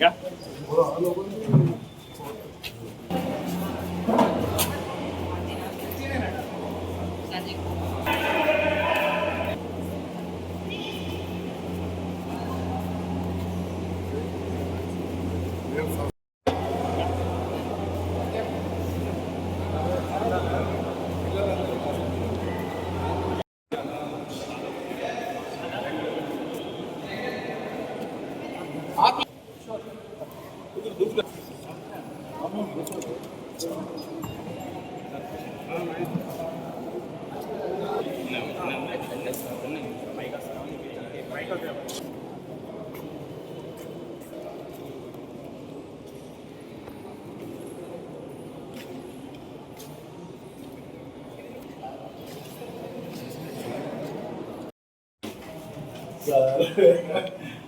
야. ఇంకా చాయ్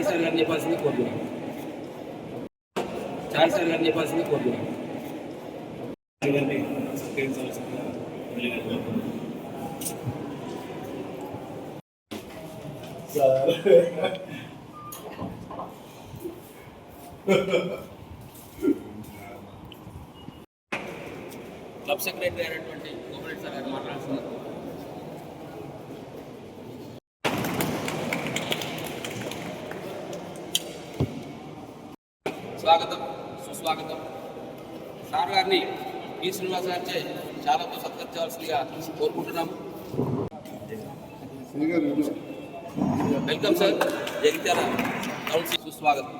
సార్ గారిని చెప్పాల్సింది కోరుతున్నాం చాయ్ సార్ గారిని చెప్పాల్సింది కోరుతున్నాం క్లబ్ సెక్రటరీ అయినటువంటి కోమరెడ్డి సార్ గారు మాట్లాడుతున్నారు. స్వాగతం సుస్వాగతం. సార్ గారిని పి శ్రీనివాస్ గారిచే చాలా సత్కరించవలసిందిగా కోరుకుంటున్నాము. Welcome sir. జగిత్యాల కౌన్సిల్ సుస్వాగతం.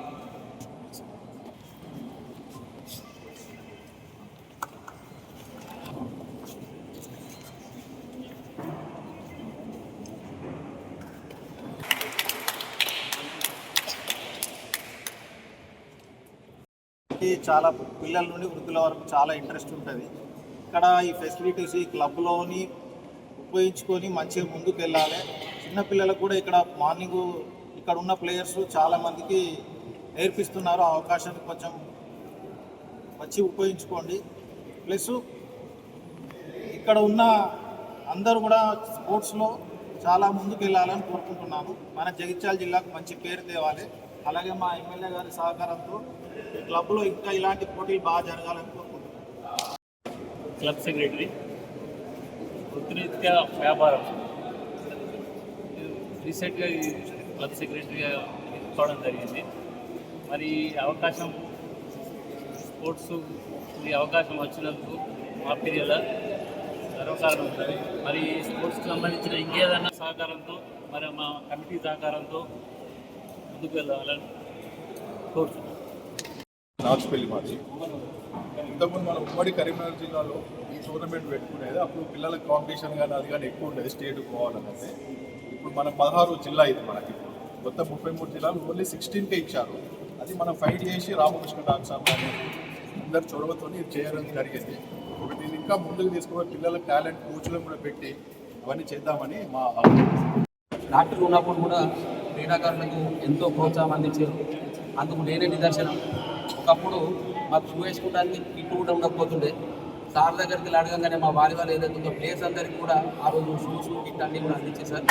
చాలా పిల్లల నుండి వృద్ధుల వరకు చాలా ఇంట్రెస్ట్ ఉంటుంది. ఇక్కడ ఈ ఫెసిలిటీస్ ఈ క్లబ్లోని ఉపయోగించుకొని మంచిగా ముందుకు వెళ్ళాలి చిన్నపిల్లలకు కూడా ఇక్కడ మార్నింగ్ ఇక్కడ ఉన్న ప్లేయర్స్ చాలామందికి నేర్పిస్తున్నారు. ఆ అవకాశాన్ని కొంచెం వచ్చి ఉపయోగించుకోండి. ప్లస్ ఇక్కడ ఉన్న అందరూ కూడా స్పోర్ట్స్లో చాలా ముందుకు వెళ్ళాలని కోరుకుంటున్నాను. మన జగిత్యాల జిల్లాకు మంచి పేరు తేవాలి. అలాగే మా ఎమ్మెల్యే గారి సహకారంతో ఈ క్లబ్లో ఇంకా ఇలాంటి పోటీలు బాగా జరగాలని క్లబ్ సెక్రటరీ వృత్తిరీత్యా వ్యాపారం. రీసెంట్గా ఈ క్లబ్ సెక్రటరీగా ఎంచుకోవడం జరిగింది. మరి అవకాశం స్పోర్ట్స్ ఈ అవకాశం వచ్చినందుకు మా పిల్లల గర్వకారణం ఉంటుంది మరి స్పోర్ట్స్కి సంబంధించిన ఇంకేదన్నా సహకారంతో మరి మా కమిటీ సహకారంతో ముందుకు వెళ్ళాలని కోరుతున్నాం. రాజపల్లి మాది. ఇంతకుముందు మనం ఉమ్మడి కరీంనగర్ జిల్లాలో ఈ టోర్నమెంట్ పెట్టుకునేది అప్పుడు పిల్లల కాంపిటీషన్ కానీ అది కానీ ఎక్కువ ఉండేది స్టేట్ పోవాలని ఇప్పుడు మన పదహారు జిల్లా ఇది మనకి. మొత్తం ముప్పై మూడు జిల్లాలు ఓన్లీ సిక్స్టీన్కే ఇచ్చారు. అది మనం ఫైట్ చేసి రామకృష్ణ డాక్టర్ కానీ అందరు చొరవతో చేయడం జరిగింది. ఇప్పుడు దీన్ని ఇంకా ముందుకు తీసుకుని పిల్లల టాలెంట్ కోచ్లను కూడా పెట్టి అవన్నీ చేద్దామని మా ఆలోచన. డాక్టర్ ఉన్నప్పుడు కూడా క్రీడాకారులకు ఎంతో ప్రోత్సాహం అందించారు. అందుకు నేనే నిదర్శనం. ఒకప్పుడు మాకు షూ వేసుకోవడానికి కిట్టు కూడా ఉండకపోతుండే. సార్ దగ్గరికి వెళ్ళి అడగంగానే మా వారి ఏదైతే ఉందో అందరికి కూడా ఆ రోజు షూస్ కిట్ అన్ని కూడా అందించేశారు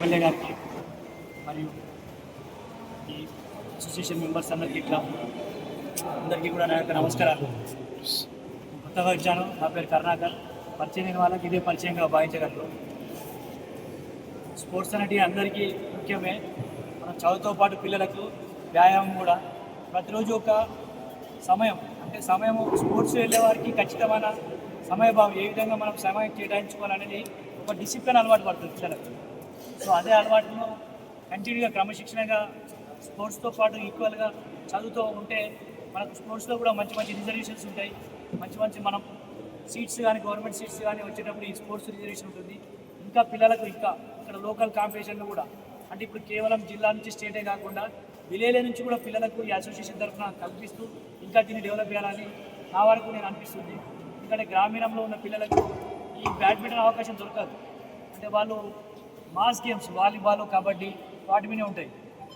ఎమ్మెల్యే గారికి మరియు ఈ అసోసియేషన్ మెంబర్స్ అందరికీ ఇట్లా అందరికీ కూడా నా యొక్క నమస్కారాలు. కొత్తగా వచ్చాను. నా పేరు కర్ణాకర్. పరిచయం వాళ్ళకి ఇదే పరిచయంగా భావించగలరు స్పోర్ట్స్ అనేటివి అందరికీ ముఖ్యమే. మనం చదువుతో పాటు పిల్లలకు వ్యాయామం కూడా. ప్రతిరోజు ఒక సమయం అంటే సమయం స్పోర్ట్స్ వెళ్ళే వారికి ఖచ్చితమైన సమయభావం ఏ విధంగా మనం సమయం కేటాయించుకోవాలనేది ఒక డిసిప్లిన్ అలవాటు పడుతుంది పిల్లలకు. సో అదే అలవాటును కంటిన్యూగా క్రమశిక్షణగా స్పోర్ట్స్తో పాటు ఈక్వల్గా చదువుతూ ఉంటే మనకు స్పోర్ట్స్లో కూడా మంచి మంచి రిజర్వేషన్స్ ఉంటాయి. మంచి మంచి మనం సీట్స్ కానీ గవర్నమెంట్ సీట్స్ కానీ వచ్చేటప్పుడు ఈ స్పోర్ట్స్ రిజర్వేషన్ ఉంటుంది. ఇంకా పిల్లలకు ఇంకా ఇక్కడ లోకల్ కాంపిటీషన్లు కూడా. అంటే ఇప్పుడు కేవలం జిల్లా నుంచి స్టేటే కాకుండా విలేజ్ నుంచి కూడా పిల్లలకు ఈ అసోసియేషన్ తరఫున కల్పిస్తూ ఇంకా దీన్ని డెవలప్ చేయాలని నా వరకు నేను అనిపిస్తుంది. ఎందుకంటే గ్రామీణంలో ఉన్న పిల్లలకు ఈ బ్యాడ్మింటన్ అవకాశం దొరకదు. అంటే వాళ్ళు మాస్ గేమ్స్ వాలీబాల్ కబడ్డీ వాటి మీదే ఉంటాయి.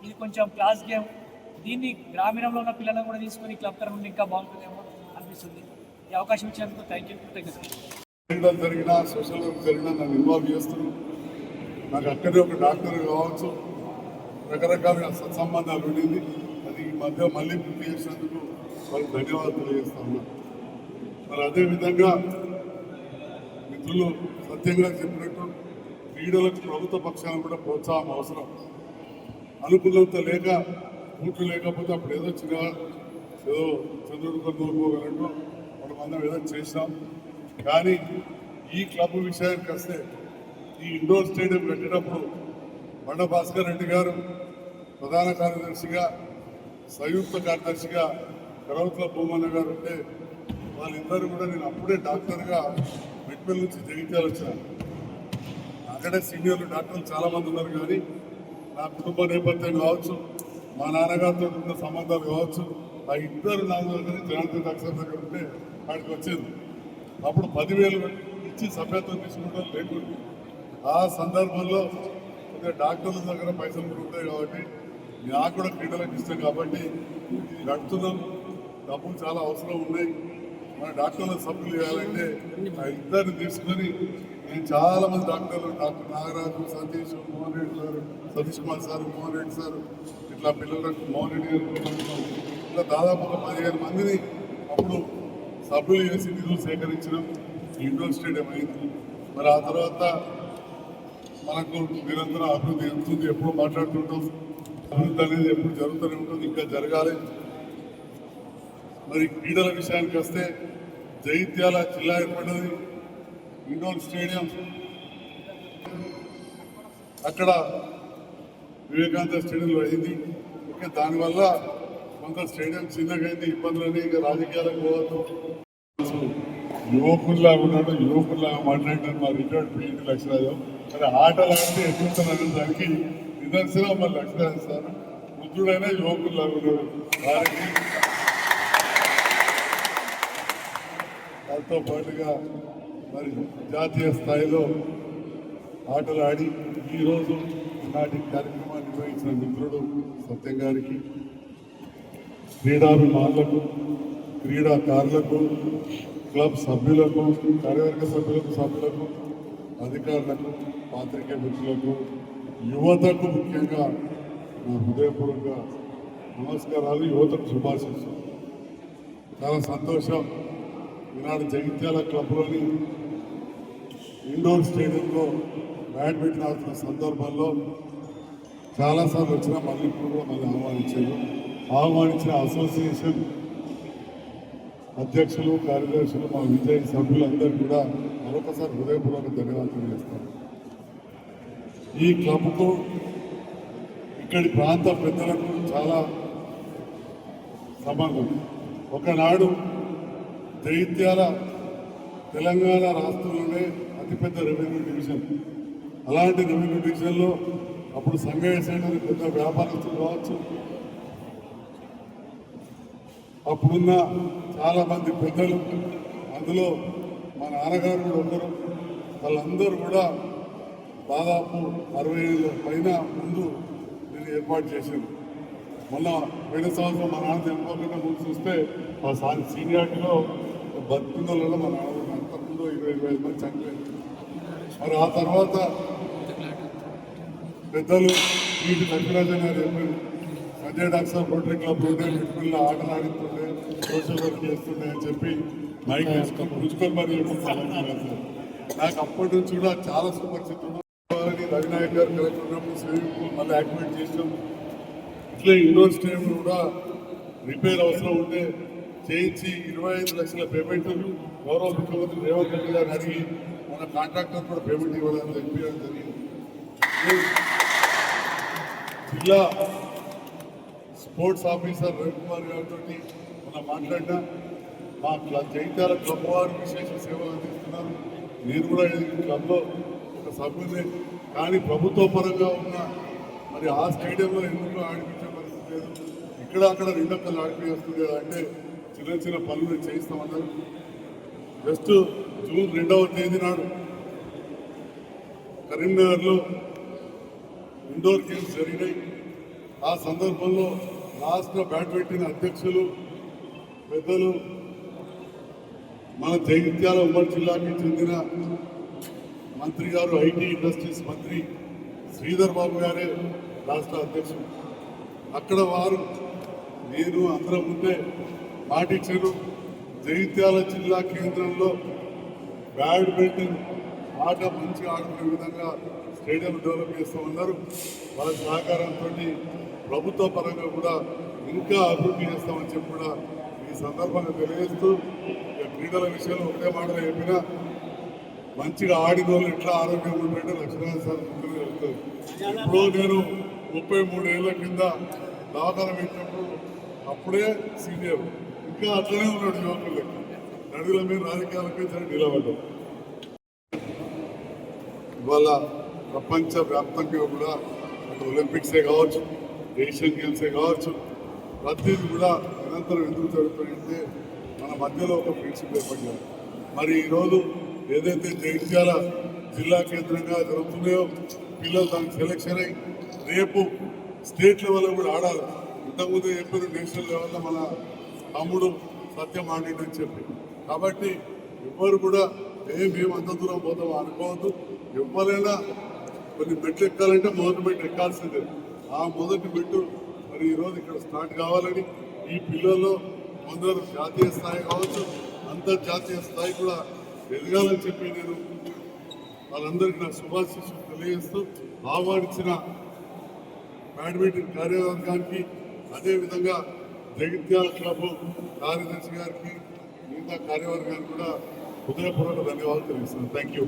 ఇది కొంచెం క్లాస్ గేమ్. దీన్ని గ్రామీణంలో ఉన్న పిల్లలను కూడా తీసుకొని క్లబ్ తరఫున ఇంకా బాగుంటుందేమో అనిపిస్తుంది. ఈ అవకాశం ఇచ్చినందుకు థ్యాంక్ యూ కృతజ్ఞతలు. హాస్పిటల్ జరిగినా సోషల్ వర్క్ జరిగినా నన్ను ఇన్వాల్వ్ చేస్తున్నాను నాకు అక్కడే ఒక డాక్టర్ కావచ్చు. రకరకాల సత్సంబంధాలు ఉండింది. అది ఈ మధ్య మళ్ళీ పూర్తి చేసినందుకు వాళ్ళకి ధన్యవాదాలు తెలియజేస్తా ఉన్నా మరి అదేవిధంగా మిత్రులు సత్యంగా చెప్పినట్టు క్రీడలకు ప్రభుత్వ పక్షాలు కూడా ప్రోత్సాహం అవసరం. అనుకున్నంత లేక కూట్లు లేకపోతే అప్పుడు ఏదో చిన్న ఏదో చంద్రుడు కొనుక్కోగలట్టు మనం అందరం ఏదో చేసినాం కానీ ఈ క్లబ్ విషయానికి వస్తే ఈ ఇండోర్ స్టేడియం కట్టినప్పుడు బండ భాస్కర్ రెడ్డి గారు ప్రధాన కార్యదర్శిగా సంయుక్త కార్యదర్శిగా కరవత్ల భూమన్న గారు ఉంటే వాళ్ళిద్దరు కూడా నేను అప్పుడే డాక్టర్గా మెట్పల్ నుంచి జగిత్యాలు వచ్చాను. అక్కడే సీనియర్లు డాక్టర్లు చాలామంది ఉన్నారు కానీ నా కుటుంబ నేపథ్యం కావచ్చు మా నాన్నగారితో ఉన్న సంబంధాలు కావచ్చు ఆ ఇద్దరు నా దగ్గర జనార్దన్ డాక్టర్ దగ్గర ఉంటే వాడికి వచ్చేది. అప్పుడు పదివేలు ఇచ్చి సభ్యత్వం తీసుకుంటాం లేకుండా ఆ సందర్భంలో డాక్టర్ల దగ్గర పైసలు కూడా ఉంటాయి కాబట్టి నాకు కూడా క్రీడలకు ఇష్టం కాబట్టి నడుతున్నాం డబ్బులు చాలా అవసరం ఉన్నాయి. మన డాక్టర్ల సభ్యులు చేయాలంటే ఆ ఇద్దరిని తీసుకొని నేను చాలా మంది డాక్టర్లు doctor Nagaraju Satish Mohan Reddy sir Satish Kumar sir Mohan Reddy sir ఇట్లా పిల్లలకు మోహన్ రెడ్డి గారు ఇట్లా దాదాపు ఒక పదిహేను మందిని అప్పుడు సభ్యులు చేసి నిధులు సేకరించడం ఇండోర్ స్టేడియం అయింది. మరి ఆ తర్వాత మనకు నిరంతరం అభివృద్ధి ఎంతుంది ఎప్పుడు మాట్లాడుతుంటాం. అభివృద్ధి అనేది ఎప్పుడు జరుగుతూనే ఉంటుంది. ఇంకా జరగాలి. మరి క్రీడల విషయానికి వస్తే జైత్యాల జిల్లా ఏర్పడినది ఇండోర్ స్టేడియం. అక్కడ వివేకానంద స్టేడియంలో అయింది. ఓకే దానివల్ల కొంత స్టేడియం చిన్నగా అయింది ఇబ్బందులని ఇక రాజకీయాలకు పోవద్దు. యువకుల్లా ఉన్నాడు యువకుల్లా మాట్లాడినాడు మా రిటైర్డ్ పిఎండి లక్ష్మరాజు. మరి ఆటలు ఆడితే ఎదుగుతున్నారు దానికి నిదర్శనం మా లక్ష్మరాజు సార్. వృద్ధుడైనా యువకుల్లా ఉన్నాడు. వారికి దాంతో పాటుగా మరి జాతీయ స్థాయిలో ఆటలు ఆడి ఈరోజు నాటి కార్యక్రమాన్ని నిర్వహించిన మిత్రుడు సత్యం గారికి క్రీడాభిమానులకు క్రీడాకారులకు క్లబ్ సభ్యులకు కార్యవర్గ సభ్యులకు సభ్యులకు అధికారులకు పాత్రికే మిత్రులకు యువతకు ముఖ్యంగా నా హృదయపూర్వక నమస్కారాలు యువతకు శుభాశిస్తాను చాలా సంతోషం ఈనాడు జగిత్యాల క్లబ్లోని ఇండోర్ స్టేడియంలో బ్యాడ్మింటన్ ఆడుతున్న సందర్భంలో చాలాసార్లు వచ్చినా మళ్ళీ ఇప్పుడు కూడా మళ్ళీ ఆహ్వానించారు. ఆహ్వానించిన అసోసియేషన్ అధ్యక్షులు కార్యదర్శులు మా విజయ సభ్యులందరూ కూడా మరొకసారి హృదయపూర్వక ధన్యవాదాలు చేస్తాను. ఈ క్లబ్కు ఇక్కడి ప్రాంత పెద్దలకు చాలా సంబంధం ఒకనాడు దైత్యాల తెలంగాణ రాష్ట్రంలోనే అతిపెద్ద రెవెన్యూ డివిజన్. అలాంటి రెవెన్యూ డివిజన్లో అప్పుడు సంగయ్య సైడ్ పెద్ద వ్యాపారస్తులు కావచ్చు. అప్పుడున్న చాలా మంది పెద్దలు. అందులో మా నాన్నగారు కూడా ఒకరు వాళ్ళందరూ కూడా దాదాపు అరవై ఏళ్ళ పైన ముందు నేను ఏర్పాటు చేశారు మొన్న పోయిన సంవత్సరం మా నాన్న చనిపోకుండా ముందు చూస్తే మా సార్ సీనియారిటీలో బతుకున్న మా నాన్న అంతకుముందు ఇరవై ఇరవై ఐదు మంది చనిపోయారు. మరి ఆ తర్వాత పెద్దలు వీటి లక్ష్మీరాజన్ గారు చెప్పారు. డాక్టర్ రోటరీ క్లబ్ ఉంటే మిట్పిల్ల ఆటలు ఆడుతుండే సోషల్ వర్క్ చేస్తుండే అని చెప్పి మైక్ పుచ్చుకొని మరి. నాకు అప్పటి నుంచి కూడా చాలా సుపరిచితుడు రవినాయక్ గారు కలెక్టర్ ఉన్నప్పుడు స్విమ్మింగ్ పూల్ మళ్ళీ యాక్టివేట్ చేసాం ఇట్లా ఇండోర్ స్టేడియం కూడా రిపేర్ అవసరం ఉంటే చేయించి ఇరవై ఐదు లక్షల పేమెంట్ గౌరవ ముఖ్యమంత్రి రేవంత్ రెడ్డి గారు అడిగి మన కాంట్రాక్టర్ కూడా పేమెంట్ ఇవ్వడానికి ఇప్పించడం జరిగింది. జిల్లా స్పోర్ట్స్ ఆఫీసర్ రవికుమార్ గారితో మనం మాట్లాడినా. మా క్లబ్ జైత్యాల క్లబ్ వారు విశేష సేవలు అందిస్తున్నారు. నేను కూడా ఈ క్లబ్లో ఒక సభ్యుని కానీ ప్రభుత్వ పరంగా ఉన్న మరి ఆ స్టేడియంలో ఎందుకు ఆడిపించే పరిస్థితి లేదు? ఇక్కడ అక్కడ రెండొక్కలు ఆడిపిస్తుంది అంటే చిన్న చిన్న పనులు చేయిస్తామన్నారు. జస్ట్ జూన్ రెండవ తేదీ నాడు కరీంనగర్లో ఇండోర్ గేమ్స్ జరిగినాయి. ఆ సందర్భంలో రాష్ట్ర బ్యాడ్మింటన్ అధ్యక్షులు పెద్దలు మన జగిత్యాల ఉమ్మడి జిల్లాకి చెందిన మంత్రి గారు ఐటీ ఇండస్ట్రీస్ మంత్రి శ్రీధర్ బాబు గారే రాష్ట్ర అధ్యక్షులు. అక్కడ వారు నేను అందరం ముందే పాటించారు జగిత్యాల జిల్లా కేంద్రంలో బ్యాడ్మింటన్ ఆట మంచిగా ఆడుకునే విధంగా స్టేడియం డెవలప్ చేస్తూ ఉన్నారు. వాళ్ళ సహకారంతో ప్రభుత్వ పరంగా కూడా ఇంకా అభివృద్ధి చేస్తామని చెప్పి కూడా ఈ సందర్భంగా తెలియజేస్తూ క్రీడల విషయంలో ఒకటే మాటలు చెప్పినా మంచిగా ఆడిన వాళ్ళు ఎట్లా ఆరోగ్యం ఉంటుంటే లక్ష్మణ సార్ ముందుకు వెళ్తుంది ఇప్పుడు నేను ముప్పై మూడు ఏళ్ళ కింద దవాఖాన పెట్టినప్పుడు అప్పుడే సీనియర్. ఇంకా అట్లనే ఉన్నాడు యువకులు. నదుల మీద రాజకీయాలకే సరే నిలబడ్డాం ఇవాళ ప్రపంచ వ్యాప్తంగా కూడా అటు ఒలింపిక్సే కావచ్చు. ఏషియన్ గేమ్సే కావచ్చు. ప్రతిదీ కూడా నిరంతరం ఎందుకు జరుగుతుందంటే మన మధ్యలో ఒక ఫ్రెండ్షిప్ ఏర్పడ్డారు మరి ఈరోజు ఏదైతే జగిత్యాల జిల్లా కేంద్రంగా జరుగుతున్నాయో పిల్లలు దానికి సెలెక్షన్ అయ్యి రేపు స్టేట్ లెవెల్లో కూడా ఆడాలి. ఇంతకుముందు చెప్పారు నేషనల్ లెవెల్లో మన తమ్ముడు సత్యం ఆడిందని చెప్పి. కాబట్టి ఎవ్వరు కూడా ఏ మేము అంత దూరం పోతాం అనుకోవద్దు. ఎవరైనా కొన్ని మెట్లు ఎక్కాలంటే మొదటి మెట్లు ఎక్కాల్సిందే. ఆ మొదటి మెట్టు మరి ఈరోజు ఇక్కడ స్టార్ట్ కావాలని ఈ పిల్లల్లో కొందరు జాతీయ స్థాయి కావచ్చు అంతర్జాతీయ స్థాయి కూడా ఎదగాలని చెప్పి నేను వాళ్ళందరికీ నా శుభాశిస్సులు తెలియజేస్తూ ఆహ్వానించిన బ్యాడ్మింటన్ కార్యవర్గానికి అదేవిధంగా జగిత్యాల క్లబ్ కార్యదర్శి గారికి మిగతా కార్యవర్గానికి కూడా హృదయపూర్వక ధన్యవాదాలు తెలియజేస్తున్నాను థ్యాంక్ యూ